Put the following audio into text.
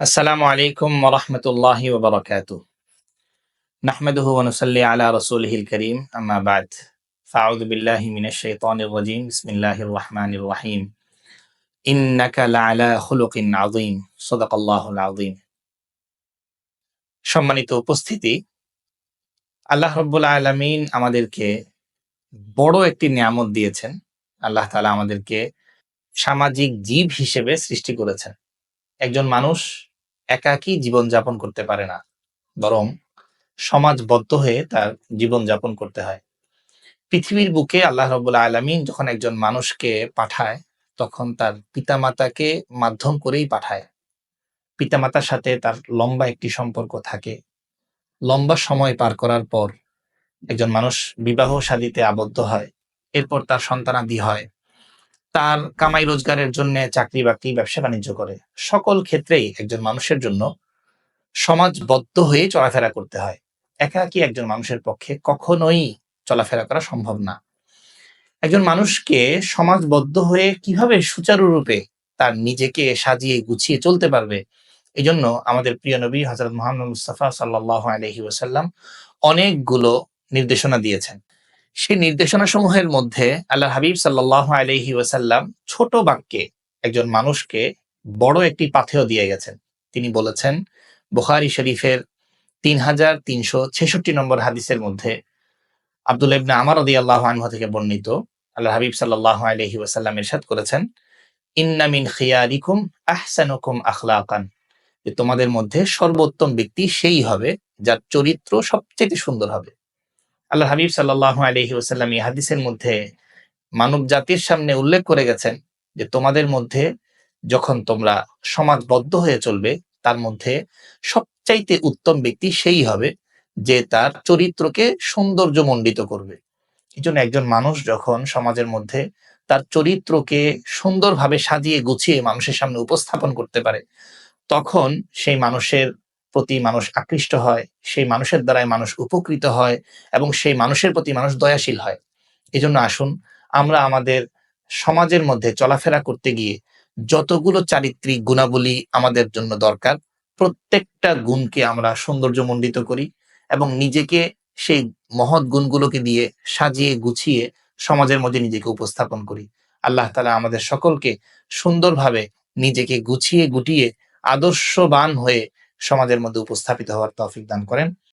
আসসালামু আলাইকুম ওরহমতুল্লাহি ওবরাকাত নাহমেদহু ওনসল্লি আলা রসুলহিল করিম। আমাবাদ ফাউদ বিল্লাহি মিনাশ শাইতানির রাজিম। বিসমিল্লাহির রহমানির রহিম। ইন্নাকা লাআলা খুলুকিন আযীম। সাদাকাল্লাহুল আযীম। সম্মানিত উপস্থিতি, আল্লাহ রব্বুল আলামিন আমাদেরকে বড় একটি নিয়ামত দিয়েছেন। আল্লাহ তাআলা আমাদেরকে সামাজিক জীব হিসেবে সৃষ্টি করেছেন। একজন মানুষ একাকী জীবনযাপন করতে পারে না, বরং সমাজবদ্ধ হয়ে তার জীবনযাপন করতে হয়। পৃথিবীর বুকে আল্লাহ রবুল্লা আলমিন যখন একজন মানুষকে পাঠায়, তখন তার পিতামাতাকে মাধ্যম করেই পাঠায়। পিতামাতার সাথে তার লম্বা একটি সম্পর্ক থাকে। লম্বা সময় পার করার পর একজন মানুষ বিবাহ শাদীতে আবদ্ধ হয়। এরপর তার সন্তানাদি হয়। তার কামাই রোজগারের জন্য চাকরি বাকরি, ব্যবসা বাণিজ্য করে। সকল ক্ষেত্রেই একজন মানুষের জন্য সমাজবদ্ধ হয়ে চলাফেরা করতে হয়। একা একাকি একজন মানুষের পক্ষে কখনোই চলাফেরা করা সম্ভব না। একজন মানুষকে সমাজবদ্ধ হয়ে কীভাবে সুচারুরূপে তার নিজেকে সাজিয়ে গুছিয়ে চলতে পারবে এই জন্য আমাদের প্রিয় নবী হজরত মোহাম্মদ মুস্তাফা সাল্লাহ আলহি ওসাল্লাম অনেকগুলো নির্দেশনা দিয়েছেন। সেই নির্দেশনা সমূহের মধ্যে আল্লাহ হাবিব সাল্লাহ আলহি ওসাল্লাম ছোট বাক্যে একজন মানুষকে বড় একটি পাথেয় দিয়ে গেছেন। তিনি বলেছেন, বুখারি শরীফের তিন হাজার তিনশো ছেষট্টি নম্বর হাদিসের মধ্যে আব্দুল ইবনে আমার রদি আল্লাহ আনহু থেকে বর্ণিত আল্লাহ হাবিব সাল্লাহ আলহি ওসাল্লাম ইরশাদ করেছেন ইন্নামিন খিয়ারিকুম আহসানুকুম আখলাকান যে তোমাদের মধ্যে সর্বোত্তম ব্যক্তি সেই হবে যার চরিত্র সবচেয়ে সুন্দর হবে। আল্লাহ হাবিব সাল্লাহ আলহি ওসাল্লাম এই হাদিসের মধ্যে মানব জাতির সামনে উল্লেখ করে গেছেন যে তোমাদের মধ্যে যখন তোমরা সমাজবদ্ধ হয়ে চলবে, তার মধ্যে সবচাইতে উত্তম ব্যক্তি সেই হবে যে তার চরিত্রকে সৌন্দর্য মণ্ডিত করবে। এই জন্য একজন মানুষ যখন সমাজের মধ্যে তার চরিত্রকে সুন্দরভাবে সাজিয়ে গুছিয়ে মানুষের সামনে উপস্থাপন করতে পারে, তখন সেই মানুষের প্রতি মানুষ আকৃষ্ট হয়, সেই মানুষের দ্বারাই মানুষ উপকৃত হয় এবং সেই মানুষের প্রতি মানুষ দয়াশীল হয়। এই জন্য আসুন, আমরা আমাদের সমাজের মধ্যে চলাফেরা করতে গিয়ে যতগুলো চারিত্রিক গুণাবলী আমাদের জন্য দরকার, প্রত্যেকটা গুণকে আমরা সৌন্দর্য সৌন্দর্যমণ্ডিত করি এবং নিজেকে সেই মহৎ গুণগুলোকে দিয়ে সাজিয়ে গুছিয়ে সমাজের মধ্যে নিজেকে উপস্থাপন করি। আল্লাহ তালা আমাদের সকলকে সুন্দরভাবে নিজেকে গুছিয়ে গুটিয়ে আদর্শবান হয়ে সমাজের মধ্যে উপস্থাপিত হওয়ার তৌফিক দান করেন।